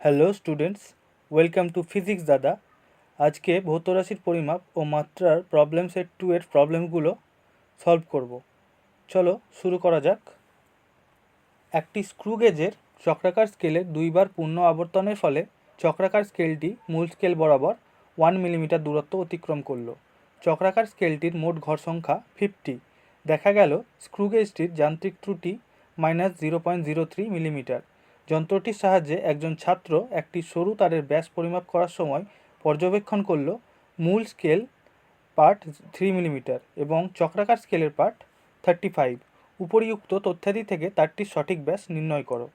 Hello students, welcome to physics দাদা। আজকে ভৌত রাশির পরিমাপ ও মাত্রার প্রবলেম সেট টু এর প্রবলেমগুলো সলভ করব। চলো শুরু করা যাক। একটি স্ক্রু গেজের চক্রাকার স্কেলের দুইবার পূর্ণ আবর্তনের ফলে চক্রাকার স্কেলটি মূল স্কেল বরাবর ওয়ান মিলিমিটার দূরত্ব অতিক্রম করল। চক্রাকার স্কেলটির মোট ঘর সংখ্যা ফিফটি। দেখা গেল স্ক্রু গেজটির যান্ত্রিক ত্রুটি minus zero point zero three millimetre. যন্ত্রটির সাহায্যে একজন ছাত্র একটি সরু তারের ব্যাস পরিমাপ করার সময় পর্যবেক্ষণ করল মূল স্কেল পার্ট থ্রি মিলিমিটার এবং চক্রাকার স্কেলের পার্ট থার্টি ফাইভ। উপরিউক্ত তথ্যাদি থেকে তারটির সঠিক ব্যাস নির্ণয় করো।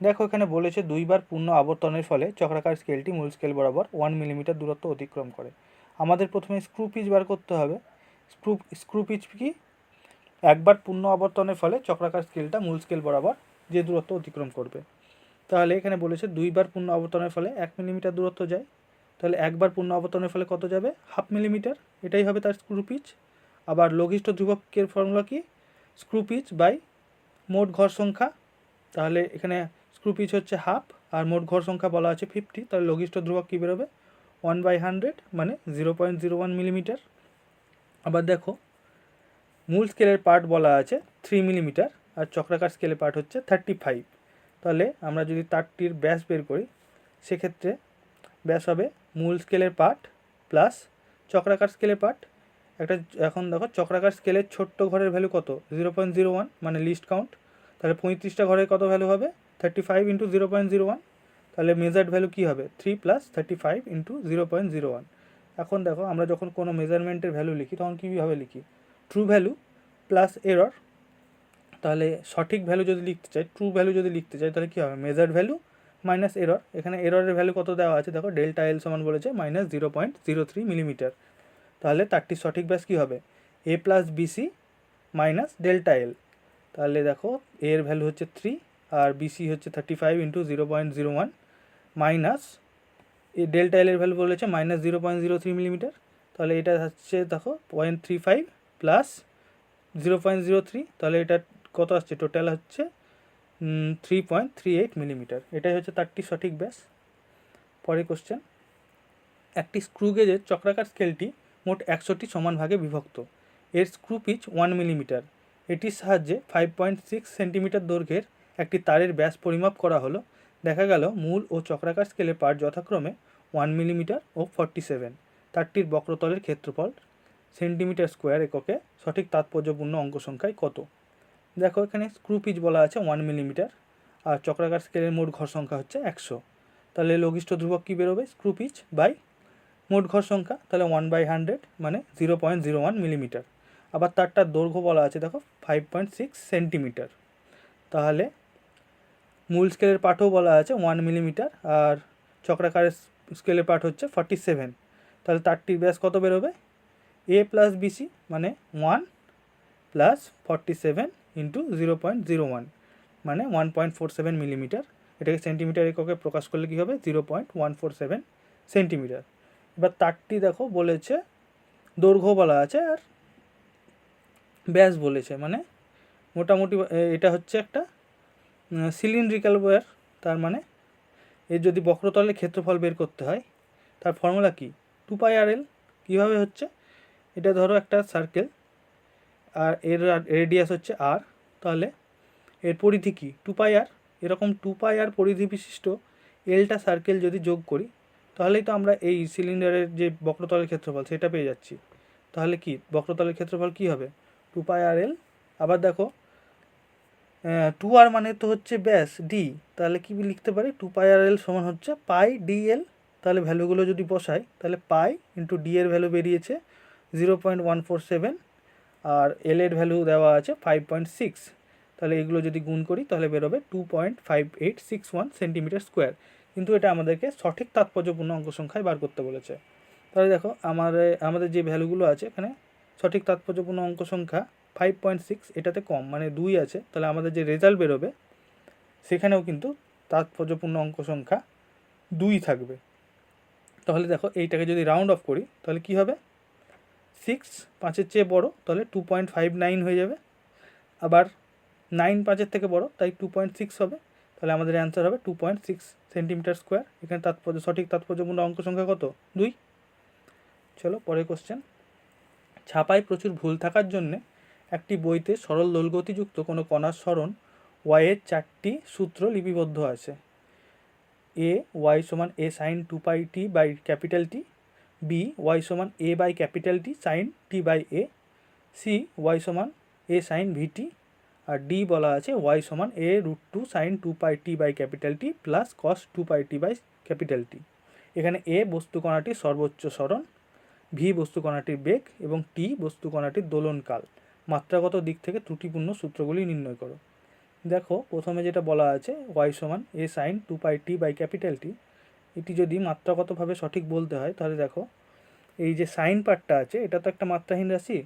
দেখো, এখানে বলেছে দুইবার পূর্ণ আবর্তনের ফলে চক্রাকার স্কেলটি মূল স্কেল বরাবর ওয়ান মিলিমিটার দূরত্ব অতিক্রম করে। আমাদের প্রথমে স্ক্রু পিচ বার করতে হবে। স্ক্রু স্ক্রু পিচ কি? একবার পূর্ণ আবর্তনের ফলে চক্রাকার স্কেলটা মূল স্কেল বরাবর যে দূরত্ব অতিক্রম করবে। তাহলে এখানে বলেছে দুইবার পূর্ণ আবর্তনের ফলে এক মিলিমিটার দূরত্ব যায়। তাহলে একবার পূর্ণ আবর্তনের ফলে কত যাবে? Half millimetre. এটাই হবে তার স্ক্রু পিচ আবার লঘিষ্ঠ ধ্রুবকের ফর্মুলা কি? স্ক্রু পিচ বাই মোট ঘর সংখ্যা। তাহলে এখানে স্ক্রু পিচ হচ্ছে হাফ আর মোট ঘর সংখ্যা বলা আছে ফিফটি তাহলে লঘিষ্ঠ ধ্রুবক কী বেরোবে? ওয়ান বাই হান্ড্রেড মানে zero point zero one millimetre. আবার দেখো, মূল স্কেলের পার্ট বলা আছে থ্রি মিলিমিটার আর চক্রাকার স্কেলের পার্ট হচ্ছে থার্টি ফাইভ তাহলে আমরা যদি তারটির ব্যাস বের করি, সেক্ষেত্রে ব্যাস হবে মূল স্কেলের পার্ট প্লাস চক্রাকার স্কেলের পার্ট একটা এখন দেখো, চক্রাকার স্কেলের ছোট্ট ঘরের ভ্যালু কত? জিরো পয়েন্ট জিরো ওয়ান মানে লিস্ট কাউন্ট তাহলে পঁয়ত্রিশটা ঘরের কত ভ্যালু হবে? Thirty five into zero point zero one তাহলে মেজার্ড ভ্যালু কী হবে? Three plus thirty five into zero point zero one এখন দেখো, আমরা যখন কোনো মেজারমেন্টের ভ্যালু লিখি, তখন কীভাবে লিখি? ট্রু ভ্যালু প্লাস এরর তাহলে সঠিক ভ্যালু যদি লিখতে চাই ট্রু ভ্যালু যদি লিখতে চাই, তাহলে কী হবে? মেজার্ড ভ্যালু মাইনাস এরর এখানে এররের ভ্যালু কত দেওয়া আছে? দেখো ডেল্টা এল সমান বলেছে minus zero point zero three millimetre তাহলে তারটির সঠিক ব্যাস কী হবে? A plus BC minus delta L তাহলে দেখো এর ভ্যালু হচ্ছে থ্রি আর বিসি হচ্ছে thirty five into zero point zero one minus এই ডেল্টা এলের ভ্যালু বলেছে minus zero point zero three millimetre তাহলে এটা হচ্ছে, দেখো point three five plus zero point zero three তাহলে এটা কত আসছে? টোটাল হচ্ছে three point three eight millimetre এটাই হচ্ছে তারটি সঠিক ব্যাস। পরে কোশ্চেন একটি স্ক্রু গেজের চক্রাকার স্কেলটি মোট একশোটি সমান ভাগে বিভক্ত। এর স্ক্রু পিচ ওয়ান মিলিমিটার এটির সাহায্যে ফাইভ পয়েন্ট সিক্স সেন্টিমিটার দৈর্ঘ্যের একটি তারের ব্যাস পরিমাপ করা হলো। দেখা গেল মূল ও চক্রাকার স্কেলে পার যথাক্রমে ওয়ান মিলিমিটার ও ফর্টি সেভেন তারটির বক্রতলের ক্ষেত্রফল সেন্টিমিটার স্কোয়ার এককে সঠিক তাৎপর্যপূর্ণ অঙ্ক সংখ্যায় কত? দেখো এখানে স্ক্রু পিচ বলা আছে ওয়ান মিলিমিটার আর চক্রাকার স্কেলের মোট ঘর সংখ্যা হচ্ছে একশো। তাহলে লঘিষ্ঠ ধ্রুবক কী বেরোবে? স্ক্রু পিচ বাই মোট ঘর সংখ্যা, তাহলে ওয়ান বাই হান্ড্রেড মানে zero point zero one millimetre আবার তারটার দৈর্ঘ্য বলা আছে, দেখো ফাইভ পয়েন্ট সিক্স সেন্টিমিটার তাহলে মূল স্কেলের পাঠও বলা আছে ওয়ান মিলিমিটার আর চক্রাকারের স্কেলের পাঠ হচ্ছে ফর্টি সেভেন তাহলে তারটির ব্যাস কত বেরোবে? এ প্লাস বিসি মানে one plus forty seven into zero point zero one মানে one point four seven millimetre এটাকে সেন্টিমিটার এককে প্রকাশ করলে কী হবে? Zero point one four seven centimetre এবার তারটি দেখো, বলেছে, দৈর্ঘ্য বলা আছে আর ব্যাস বলেছে মানে মোটামুটি এটা হচ্ছে একটা সিলিন্ড্রিক্যাল ওয়্যার তার মানে এর যদি বক্রতলের ক্ষেত্রফল বের করতে হয়, তার ফর্মুলা কি? টু পাই আর এল কীভাবে হচ্ছে? এটা ধরো একটা সার্কেল আর এর রেডিয়াস হচ্ছে আর তাহলে এর পরিধি কী? টু পাই আর এরকম টু পাই আর পরিধি বিশিষ্ট এলটা সার্কেল যদি যোগ করি, তাহলেই তো আমরা এই সিলিন্ডারের যে বক্রতলের ক্ষেত্রফল, সেটা পেয়ে যাচ্ছি। তাহলে কি? বক্রতলের ক্ষেত্রফল কী হবে? টু পাই আর এল আবার দেখো টু আর মানে তো হচ্ছে ব্যাস ডি তাহলে কি লিখতে পারি? টু পাই আর এল সমান হচ্ছে পাই ডি এল তাহলে ভ্যালুগুলো যদি বসাই, তাহলে পাই ইন্টু ডি এর ভ্যালু বেরিয়েছে zero point one four seven আর এল এর ভ্যালু দেওয়া আছে ফাইভ পয়েন্ট সিক্স তাহলে এগুলো যদি গুণ করি, তাহলে বেরোবে two point five eight six one centimetre square কিন্তু এটা আমাদেরকে সঠিক তাৎপর্যপূর্ণ অঙ্ক সংখ্যায় বার করতে বলেছে। তাহলে দেখো আমাদের আমাদের যে ভ্যালুগুলো আছে এখানে, সঠিক তাৎপর্যপূর্ণ অঙ্ক সংখ্যা ফাইভ পয়েন্ট সিক্স এটাতে কম মানে দুই আছে। তাহলে আমাদের যে রেজাল্ট বেরোবে, সেখানেও কিন্তু তাৎপর্যপূর্ণ অঙ্ক সংখ্যা দুই থাকবে। তাহলে দেখো, এইটাকে যদি রাউন্ড অফ করি, তাহলে কি হবে? সিক্স পাঁচের চেয়ে বড়, তাহলে টু পয়েন্ট ফাইভ নাইন হয়ে যাবে। আবার নাইন পাঁচের থেকে বড়, তাই টু পয়েন্ট সিক্স হবে। তাহলে আমাদের অ্যান্সার হবে two point six centimetre square এখানে তাৎপর্য, সঠিক তাৎপর্যপূর্ণ অঙ্ক সংখ্যা কত? দুই। চলো, পরের কোশ্চেন ছাপায় প্রচুর ভুল থাকার জন্যে একটি বইতে সরল দোলগতিযুক্ত কোনো কণার স্মরণ ওয়াইয়ের চারটি সূত্র লিপিবদ্ধ আছে। এ ওয়াই সমান A sine two pi T by capital T B Y সমান A by capital T sine T by A C Y সমান A sign VT R D বলা আছে ওয়াই সমান A root two sine two pi T by capital T plus cos two pi T by capital T এখানে A বস্তু কণাটির সর্বোচ্চ স্মরণ V বস্তু কণাটির বেগ, এবং টি বস্তু কণাটির দোলনকাল। মাত্রাগত দিক থেকে ত্রুটিপূর্ণ সূত্রগুলি নির্ণয় করো। দেখো, প্রথমে যেটা বলা আছে ওয়াই সমান A sine two pi T by capital T এটি যদি মাত্রাগতভাবে সঠিক বলতে হয়, তাহলে দেখো, এই যে সাইন পার্টটা আছে, এটা তো একটা মাত্রাহীন রাশি,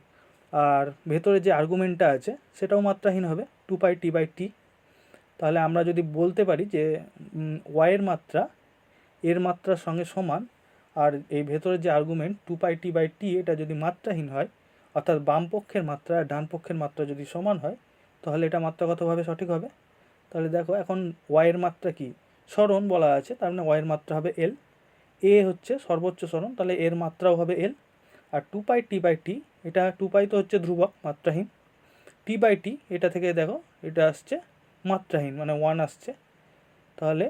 আর ভেতরে যে আর্গুমেন্টটা আছে, সেটাও মাত্রাহীন হবে টু পাই টি বাই টি তাহলে আমরা যদি বলতে পারি যে ওয়াইয়ের মাত্রা, এর মাত্রার সঙ্গে সমান, আর এই ভেতরের যে argument two pi T by T এটা যদি মাত্রাহীন হয়, অর্থাৎ বাম পক্ষের মাত্রা আর ডান পক্ষের মাত্রা যদি সমান হয়, তাহলে এটা মাত্রাগতভাবে সঠিক হবে। তাহলে দেখো, এখন ওয়াইয়ের মাত্রা কি? স্মরণ বলা আছে, তার মানে ওয়াইয়ের মাত্রা হবে এল এ হচ্ছে সর্বোচ্চ স্মরণ, তাহলে এর মাত্রাও হবে এল আর two pi T by T এটা টু পাই তো হচ্ছে ধ্রুবক, মাত্রাহীন টি বাই টি এটা থেকে দেখো, এটা আসছে মাত্রাহীন মানে ওয়ান আসছে, তাহলে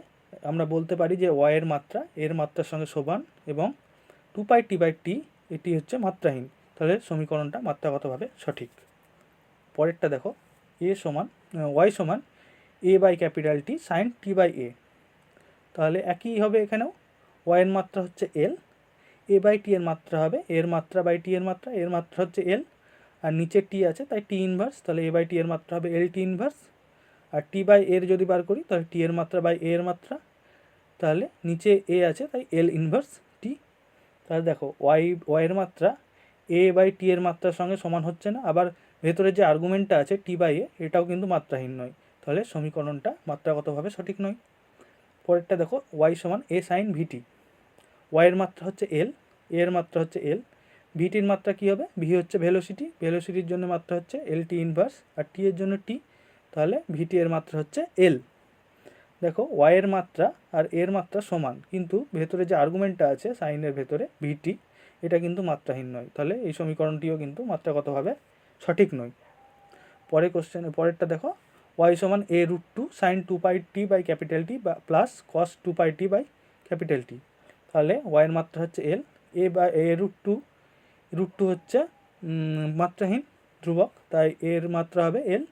আমরা বলতে পারি যে ওয়াইয়ের মাত্রা, এর মাত্রার সঙ্গে সমান, এবং টু পাই টি বাই টি এটি হচ্ছে মাত্রাহীন, তাহলে সমীকরণটা মাত্রাগতভাবে সঠিক। পরেরটা দেখো এ সমান ওয়াই সমান A by capital T sine T by A তাহলে একই হবে এখানেও। ওয়াইয়ের মাত্রা হচ্ছে এল এ বাই টি এর মাত্রা হবে, এর মাত্রা বাই টি এর মাত্রা এর মাত্রা হচ্ছে এল আর নিচে টি আছে, তাই টি ইনভার্স তাহলে এ বাই টি এর মাত্রা হবে এল টি ইনভার্স আর টি বাই এর যদি বার করি, তাহলে টি এর মাত্রা বাই এ এর মাত্রা, তাহলে নিচে এ আছে, তাই এল ইনভার্স টি তাহলে দেখো ওয়াই ওয়াইয়ের মাত্রা এ বাই টি এর মাত্রার সঙ্গে সমান হচ্ছে না, আবার ভেতরে যে আর্গুমেন্টটা আছে টি বাই এ এটাও কিন্তু মাত্রাহীন নয়, তাহলে সমীকরণটা মাত্রাগতভাবে সঠিক নয়। পরেরটা দেখো ওয়াই সমান এ সাইন ভিটি ওয়াইয়ের মাত্রা হচ্ছে এল এর মাত্রা হচ্ছে এল ভিটির মাত্রা কী হবে? ভি হচ্ছে ভেলোসিটি ভেলোসিটির জন্য মাত্রা হচ্ছে এল টি ইনভার্স আর টি এর জন্য টি তাহলে ভিটি এর মাত্রা হচ্ছে এল দেখো ওয়াইয়ের মাত্রা আর এর মাত্রা সমান, কিন্তু ভেতরে যে আর্গুমেন্টটা আছে সাইনের ভেতরে ভিটি এটা কিন্তু মাত্রাহীন নয়। তাহলে এই সমীকরণটিও কিন্তু মাত্রাগতভাবে সঠিক নয়। পরে কোশ্চেন পরেরটা দেখো ওয়াই সমান A root two sine two pi T by capital T বা plus cos two pi T by capital T তাহলে ওয়াইয়ের মাত্রা হচ্ছে এল এ বা A root two root two হচ্ছে মাত্রাহীন ধ্রুবক, তাই এর মাত্রা হবে এল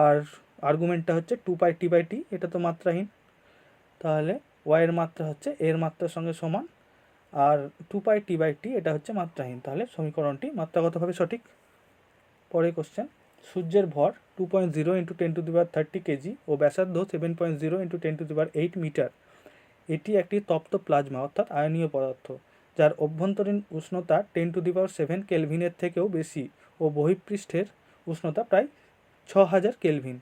আর আর্গুমেন্টটা হচ্ছে two pi T by T এটা তো মাত্রাহীন। তাহলে ওয়াইয়ের মাত্রা হচ্ছে এর মাত্রার সঙ্গে সমান, আর two pi T by T এটা হচ্ছে মাত্রাহীন। তাহলে সমীকরণটি মাত্রাগতভাবে সঠিক। পরে কোশ্চেন সূর্যের ভর two point zero into ten to the power thirty KG ও ব্যাসার্ধ seven point zero into ten to the power eight metre এটি একটি তপ্ত প্লাজমা অর্থাৎ আয়নীয় পদার্থ, যার অভ্যন্তরীণ উষ্ণতা ten to the power seven কেলভিনের থেকেও বেশি ও বহিঃপৃষ্ঠের উষ্ণতা প্রায় ছ হাজার কেলভিন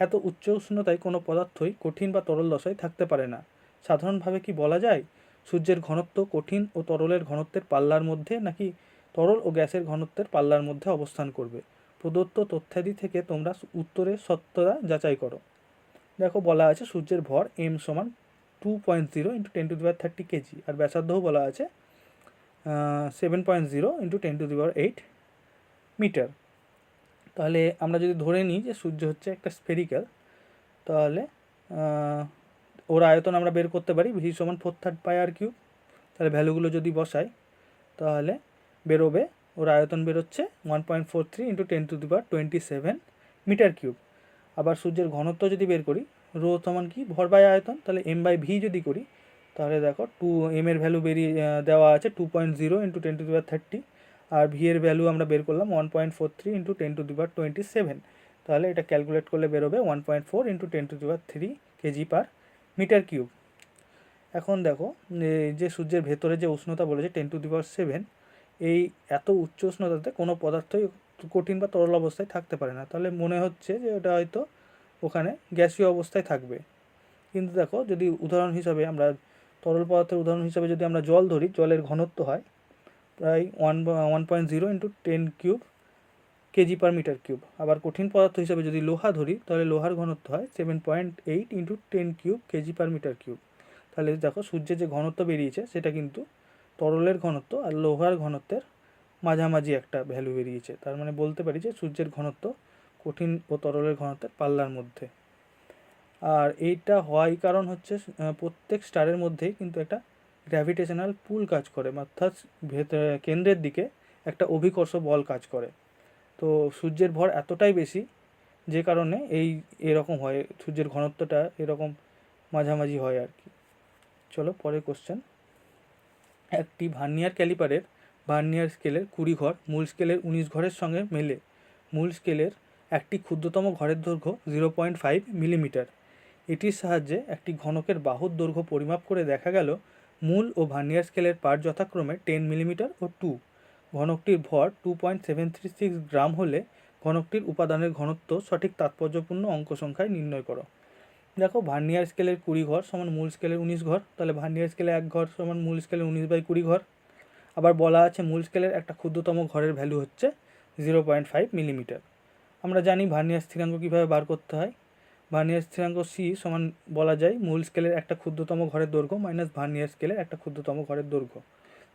এত উচ্চ উষ্ণতায় কোনো পদার্থই কঠিন বা তরল দশায় থাকতে পারে না। সাধারণভাবে কি বলা যায়, সূর্যের ঘনত্ব কঠিন ও তরলের ঘনত্বের পাল্লার মধ্যে নাকি তরল ও গ্যাসের ঘনত্বের পাল্লার মধ্যে অবস্থান করবে? প্রদত্ত তথ্যাদি থেকে তোমরা উত্তরের সত্যতা যাচাই করো। দেখো বলা আছে সূর্যের ভর এম সমান two point zero into ten to the power thirty KG আর ব্যাসার্ধও বলা আছে seven point zero into ten to the power eight metre তাহলে আমরা যদি ধরে নিই যে সূর্য হচ্ছে একটা স্পেরিক্যাল তাহলে ওর আয়তন আমরা বের করতে পারি ভি সমান four third pi R cube তাহলে ভ্যালুগুলো যদি বসাই, তাহলে বেরোবে ওর আয়তন বেরোচ্ছে one point four three into ten to the power twenty seven metre cube আবার সূর্যের ঘনত্ব যদি বের করি, রো সমান কি? ভর বাই আয়তন। তাহলে এম বাই ভি যদি করি, তাহলে দেখো টু এম এর ভ্যালু বেরিয়ে দেওয়া আছে two point zero into ten to the power thirty R V এর ভ্যালু আমরা বের করলাম one point four three into ten to the power twenty seven তাহলে এটা ক্যালকুলেট করলে বেরোবে one point four into ten to the power three KG per metre cube এখন দেখো যে সূর্যের ভেতরে যে উষ্ণতা বলেছে টেন টু দিবার সেভেন এই এত উচ্চ উষ্ণতাতে কোনো পদার্থই কঠিন বা তরল অবস্থায় থাকতে পারে না। তাহলে মনে হচ্ছে যে ওটা হয়তো ওখানে গ্যাসীয় অবস্থায় থাকবে। কিন্তু দেখো, যদি উদাহরণ হিসাবে আমরা, তরল পদার্থের উদাহরণ হিসাবে যদি আমরা জল ধরি, জলের ঘনত্ব হয় প্রায় one one point zero into ten cube KG per metre cube. আবার কঠিন পদার্থ হিসাবে যদি লোহা ধরি, তাহলে লোহার ঘনত্ব হয় seven point eight into ten cube KG per metre cube. তাহলে দেখো, সূর্যের যে ঘনত্ব বেরিয়েছে, সেটা কিন্তু তরলের ঘনত্ব আর লোহার ঘনত্বের মাঝামাঝি একটা ভ্যালু বেরিয়েছে। তার মানে বলতে পারি যে সূর্যের ঘনত্ব কঠিন ও তরলের ঘনত্বের পাল্লার মধ্যে। আর এইটা হওয়াই কারণ হচ্ছে প্রত্যেক স্টারের মধ্যেই কিন্তু একটা গ্র্যাভিটেশনাল পুল কাজ করে অর্থাৎ ভেতরে কেন্দ্রের দিকে একটা অভিকর্ষ বল কাজ করে। তো সূর্যের ভর এতটাই বেশি যে কারণে এই এরকম হয়, সূর্যের ঘনত্বটা এরকম মাঝামাঝি হয় আর কি। চলো পরের কোশ্চেন একটি ভার্নিয়ার ক্যালিপারের ভার্নিয়ার স্কেলের কুড়ি ঘর মূল স্কেলের উনিশ ঘরের সঙ্গে মেলে। মূল স্কেলের একটি ক্ষুদ্রতম ঘরের দৈর্ঘ্য জিরো পয়েন্ট ফাইভ মিলিমিটার। এটির সাহায্যে একটি ঘনকের বাহুর দৈর্ঘ্য পরিমাপ করে দেখা গেল মূল ও ভার্নিয়ার স্কেলের পার যথাক্রমে টেন মিলিমিটার ও টু। ঘনকটির ভর two point seven three six gram হলে ঘনকটির উপাদানের ঘনত্ব সঠিক তাৎপর্যপূর্ণ অঙ্ক সংখ্যায় নির্ণয় করো। দেখো ভার্নিয়ার স্কেলের কুড়ি ঘর সমান মূল স্কেলের উনিশ ঘর, তাহলে ভার্নিয়ার স্কেলে এক ঘর সমান মূল স্কেলের উনিশ বাই কুড়ি ঘর। আবার বলা আছে মূল স্কেলের একটা ক্ষুদ্রতম ঘরের ভ্যালু হচ্ছে জিরো পয়েন্ট ফাইভ মিলিমিটার আমরা জানি ভার্নিয়ার স্থিরাঙ্ক কীভাবে বার করতে হয়। ভার্নিয়ার স্থিরাঙ্ক সি সমান বলা যায় মূল স্কেলের একটা ক্ষুদ্রতম ঘরের দৈর্ঘ্য মাইনাস ভার্নিয়ার স্কেলের একটা ক্ষুদ্রতম ঘরের দৈর্ঘ্য।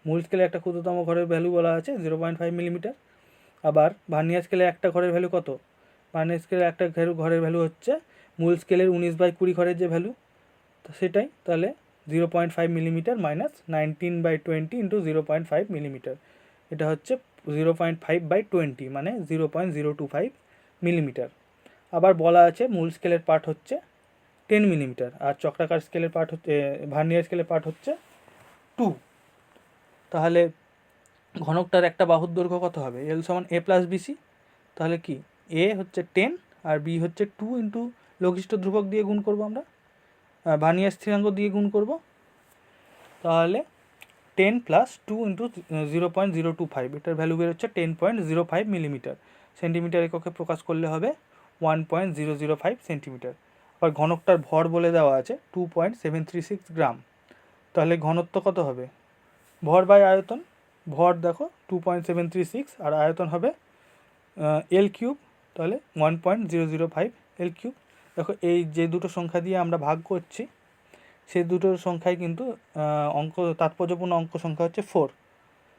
মূল স্কেলে একটা ক্ষুদ্রতম ঘরের ভ্যালু বলা আছে জিরো পয়েন্ট ফাইভ মিলিমিটার আবার ভার্নিয়ার স্কেলে একটা ঘরের ভ্যালু কত? ভার্নিয়ার স্কেলে একটা ঘরের ভ্যালু হচ্ছে মূল স্কেলের উনিশ বাই কুড়ি ঘরের যে ভ্যালু সেটাই তাহলে zero point five millimetre minus nineteen by twenty into zero point five millimetre এটা হচ্ছে zero point five by twenty মানে zero point zero two five millimetre আবার বলা আছে মূল স্কেলের পার্ট হচ্ছে টেন মিলিমিটার আর চক্রাকার স্কেলের পার্ট হচ্ছে ভার্নিয়ার স্কেলের পার্ট হচ্ছে টু তাহলে ঘনকটার একটা বাহুর দৈর্ঘ্য কত হবে? এল সমান এ প্লাস বিসি তাহলে কি? এ হচ্ছে টেন আর বি হচ্ছে টু ইন্টু লঘিষ্ঠ ধ্রুবক দিয়ে গুণ করব আমরা ভার্নিয়ার স্থিরাঙ্ক দিয়ে গুণ করব। তাহলে ten plus two into zero point zero two five, এটার ভ্যালু বেরোচ্ছে ten point zero five millimetre. Centimetre এককে প্রকাশ করলে হবে one point zero zero five centimetre. আবার ঘনকটার ভর বলে দেওয়া আছে two point seven three six gram. তাহলে ঘনত্ব কত হবে? ভর বাই আয়তন। ভর দেখো, two point seven three six আর আয়তন হবে এল কিউব তাহলে one point zero zero five L cube দেখো, এই যে দুটো সংখ্যা দিয়ে আমরা ভাগ করছি, সেই দুটোর সংখ্যায় কিন্তু অঙ্ক, তাৎপর্যপূর্ণ অঙ্ক সংখ্যা হচ্ছে ফোর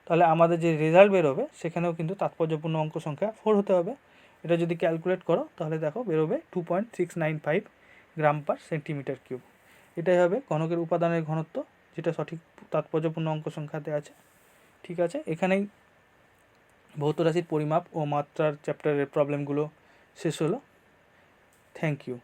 তাহলে আমাদের যে রেজাল্ট বেরোবে, সেখানেও কিন্তু তাৎপর্যপূর্ণ অঙ্ক সংখ্যা ফোর হতে হবে। এটা যদি ক্যালকুলেট করো, তাহলে দেখো বেরোবে two point six nine five gram per centimetre cube এটাই হবে ঘনকের উপাদানের ঘনত্ব, যেটা সঠিক তাৎপর্যপূর্ণ অঙ্ক সংখ্যাতে আছে। ঠিক আছে? এখানেই ভৌত রাশির পরিমাপ ও মাত্রার চ্যাপ্টারের প্রবলেমগুলো শেষ হলো। Thank you